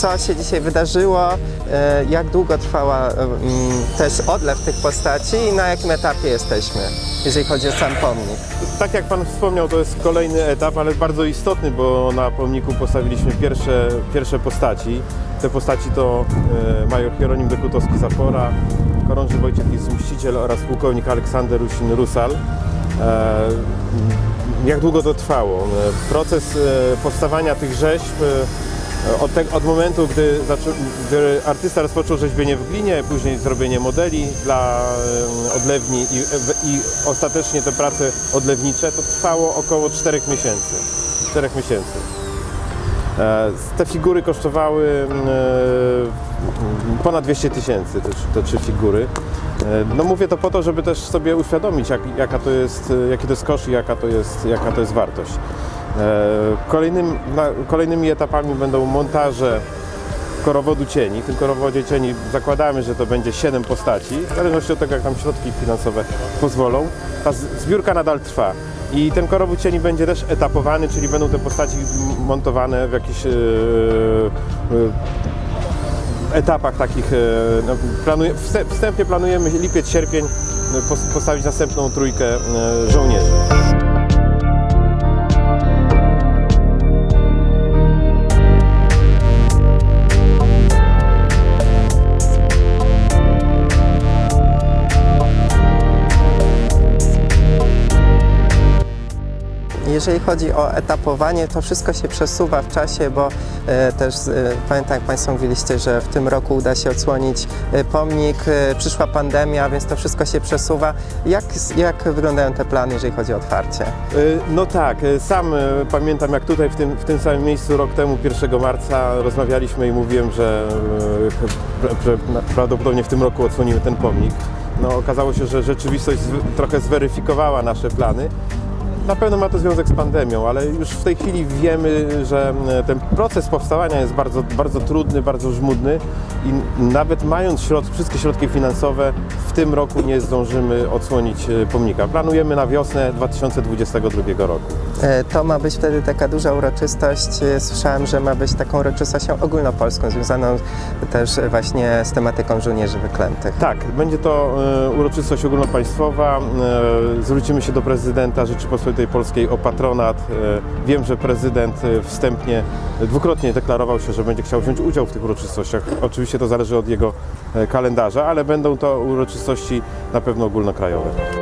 co się dzisiaj wydarzyło, e, jak długo trwała e, też odlew tych postaci i na jakim etapie jesteśmy, jeżeli chodzi o sam pomnik. Tak jak Pan wspomniał, to jest kolejny etap, ale bardzo istotny, bo na pomniku postawiliśmy pierwsze, pierwsze postaci. Te postaci to e, major Hieronim Dekutowski Zapora, chorąży Wojciech Lis Mściciel oraz pułkownik Aleksander Rusin-Rusal. E, jak długo to trwało? Proces powstawania tych rzeźb od, te, od momentu, gdy, zaczą, gdy artysta rozpoczął rzeźbienie w glinie, później zrobienie modeli dla e, odlewni i, i ostatecznie te prace odlewnicze, to trwało około 4 miesięcy. 4 miesięcy. E, Te figury kosztowały e, ponad 200 tysięcy, te, trzy figury. E, No mówię to po to, żeby też sobie uświadomić, jak, jaka to jest, e, jaki to jest koszt i jaka to jest, jaka to jest wartość. E, Kolejnym, kolejnymi etapami będą montaże korowodu cieni. W tym korowodzie cieni zakładamy, że to będzie 7 postaci, w zależności od tego, jak nam środki finansowe pozwolą. Ta zbiórka nadal trwa. I ten korowód cieni będzie też etapowany, czyli będą te postaci montowane w jakichś e, e, etapach takich. No, planuje, wstęp- wstępnie planujemy lipiec, sierpień pos- postawić następną trójkę żołnierzy. Jeżeli chodzi o etapowanie, to wszystko się przesuwa w czasie, bo e, też e, pamiętam, jak Państwo mówiliście, że w tym roku uda się odsłonić e, pomnik, przyszła pandemia, więc to wszystko się przesuwa. Jak, jak wyglądają te plany, jeżeli chodzi o otwarcie? No tak, sam pamiętam jak tutaj w tym, w tym samym miejscu rok temu, 1 marca rozmawialiśmy i mówiłem, że, prawdopodobnie w tym roku odsłonimy ten pomnik. No, okazało się, że rzeczywistość trochę zweryfikowała nasze plany. Na pewno ma to związek z pandemią, ale już w tej chwili wiemy, że y, ten proces powstawania jest bardzo, bardzo trudny, bardzo żmudny i nawet mając środ, wszystkie środki finansowe, w tym roku nie zdążymy odsłonić y, pomnika. Planujemy na wiosnę 2022 roku. E, To ma być wtedy taka duża uroczystość. E, Słyszałem, że ma być taką uroczystością ogólnopolską, związaną też e, właśnie z tematyką żołnierzy wyklętych. Tak, będzie to e, uroczystość ogólnopaństwowa. E, zwrócimy się do prezydenta Rzeczypospolitej Polskiej o patronat. E, wiem, że prezydent e, wstępnie dwukrotnie deklarował się, że będzie chciał wziąć udział w tych uroczystościach. Oczywiście to zależy od jego e, kalendarza, ale będą to uroczystości na pewno ogólnokrajowe.